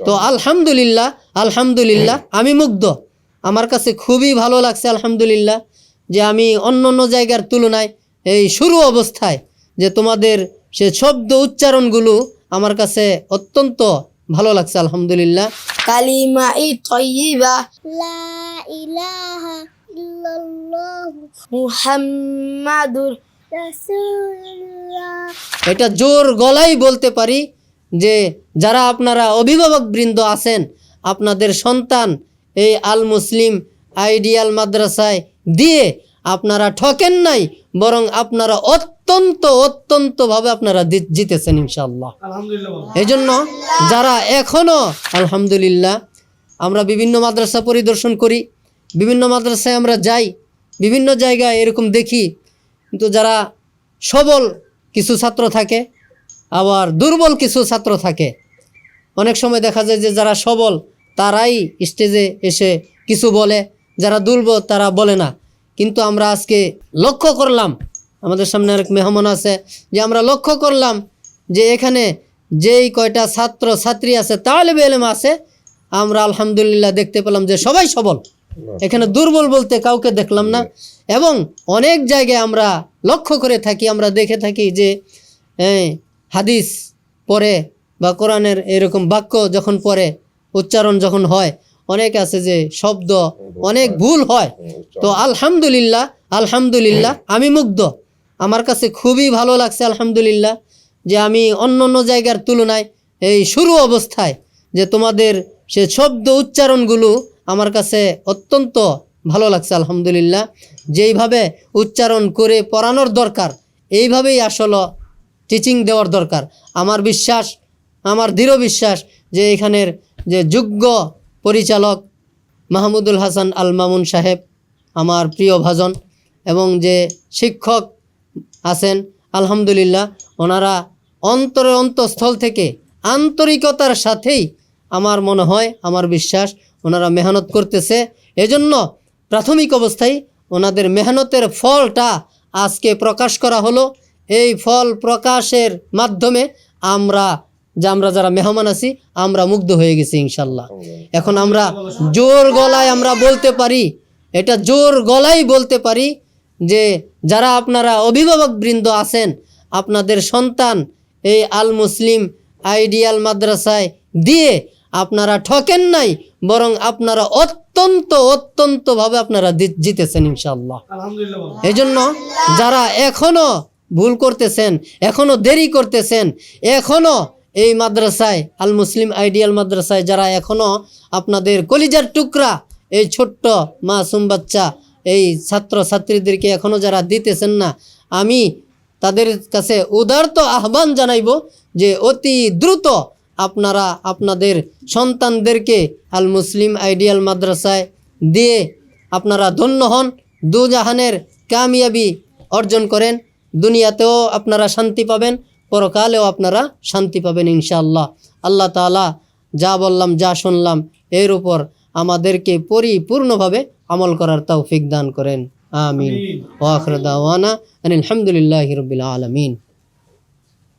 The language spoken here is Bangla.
তো আলহামদুলিল্লাহ আলহামদুলিল্লাহ হ্যাঁ। আমি মুগ্ধ। আমার কাছে খুবই ভালো লাগছে আলহামদুলিল্লাহ যে আমি অন্য অন্য জায়গার তুলনায় এই শুরু অবস্থায় যে তোমাদের সে শব্দ উচ্চারণগুলো আমার কাছে অত্যন্ত ভালো লাগছে আলহামদুলিল্লাহ। কালিমা ই তৈবা লা ইলাহা ইল্লাল্লাহু মুহাম্মাদুর রাসূলুল্লাহ। এটা জোর গলায় বলতে পারি যে যারা আপনারা অভিভাবক বৃন্দ আছেন আপনাদের সন্তান এই আল মুসলিম আইডিয়াল মাদ্রাসায় দিয়ে আপনারা ঠকেন নাই বরং আপনারা অত্যন্ত অত্যন্তভাবে আপনারা জিতেছেন ইনশাল্লাহ এই জন্য যারা এখনও আলহামদুলিল্লাহ আমরা বিভিন্ন মাদ্রাসা পরিদর্শন করি বিভিন্ন মাদ্রাসায় আমরা যাই বিভিন্ন জায়গায় এরকম দেখি কিন্তু যারা সবল কিছু ছাত্র থাকে আবার দুর্বল কিছু ছাত্র থাকে। অনেক সময় দেখা যায় যে যারা সবল, তারাই স্টেজে এসে কিছু বলে। যারা দুর্বল, তারা বলে না। কিন্তু আমরা আজকে লক্ষ্য করলাম, আমাদের সামনে আরেক মেহমান আছে, যে আমরা লক্ষ্য করলাম যে এখানে যেই কয়টা ছাত্র, ছাত্রী আছে, তালেবে এলেম আছে, আমরা আলহামদুলিল্লাহ দেখতে পেলাম যে সবাই সবল। এখানে দুর্বল বলতে কাউকে দেখলাম না। এবং অনেক জায়গায় আমরা লক্ষ্য করে থাকি, আমরা দেখে থাকি যে হাদিস পড়ে বা কোরআনের এরকম বাক্য যখন পড়ে, উচ্চারণ যখন হয়, অনেক আছে যে শব্দ অনেক ভুল হয়। তো আলহামদুলিল্লাহ আলহামদুলিল্লাহ আমি মুগ্ধ। আমার কাছে খুবই ভালো লাগছে আলহামদুলিল্লাহ যে আমি অন্য অন্য জায়গার তুলনায় এই শুরু অবস্থায় যে তোমাদের সে শব্দ উচ্চারণগুলো আমার কাছে অত্যন্ত ভালো লাগছে আলহামদুলিল্লাহ। যেইভাবে উচ্চারণ করে পড়ানোর দরকার, এইভাবেই আসলে টিচিং দেওয়ার দরকার। আমার বিশ্বাস, আমার দৃঢ় বিশ্বাস যে এখানের যে যোগ্য পরিচালক মাহমুদুল হাসান আল মামুন সাহেব, আমার প্রিয় ভাজন এবং যে শিক্ষক আছেন, আলহামদুলিল্লাহ, ওনারা অন্তরে অন্তঃস্থল থেকে আন্তরিকতার সাথেই আমার মনে হয়, আমার বিশ্বাস, ওনারা মেহনত করতেছে। এজন্য প্রাথমিক অবস্থায় ওনাদের মেহনতের ফলটা আজকে প্রকাশ করা হলো। এই ফল প্রকাশের মাধ্যমে আমরা যে আমরা যারা মেহমান আছি আমরা মুগ্ধ হয়ে গেছি ইনশাল্লাহ এখন আমরা জোর গলায় আমরা বলতে পারি এটা জোর গলায় বলতে পারি যে যারা আপনারা অভিভাবক বৃন্দ আছেন আপনাদের সন্তান এই আল মুসলিম আইডিয়াল মাদ্রাসায় দিয়ে আপনারা ঠকেন নাই বরং আপনারা অত্যন্ত অত্যন্তভাবে আপনারা জিতেছেন ইনশাল্লাহ এই জন্য যারা এখনও ভুল করতেছেন, এখনও দেরি করতেছেন, এখনও এই মাদ্রাসায় আল মুসলিম আইডিয়াল মাদ্রাসায় যারা এখনও আপনাদের কলিজার টুকরা, এই ছোট্ট মাসুম বাচ্চা, এই ছাত্র ছাত্রীদেরকে এখনও যারা দিতেছেন না, আমি তাদের কাছে উদারত আহ্বান জানাইব যে অতি দ্রুত আপনারা আপনাদের সন্তানদেরকে আল মুসলিম আইডিয়াল মাদ্রাসায় দিয়ে আপনারা ধন্য হন, দুজাহানের কামিয়াবি অর্জন করেন। দুনিয়াতেও আপনারা শান্তি পাবেন পরকালেও আপনারা শান্তি পাবেন ইনশাআল্লাহ। আল্লাহ তালা যা বললাম যা শুনলাম এর উপর আমাদেরকে পরিপূর্ণভাবে আমল করার তৌফিক দান করেন। আমিন। ওয়াখরদাওয়ানা আনিল হামদুলিল্লাহ রবিল আলমিন।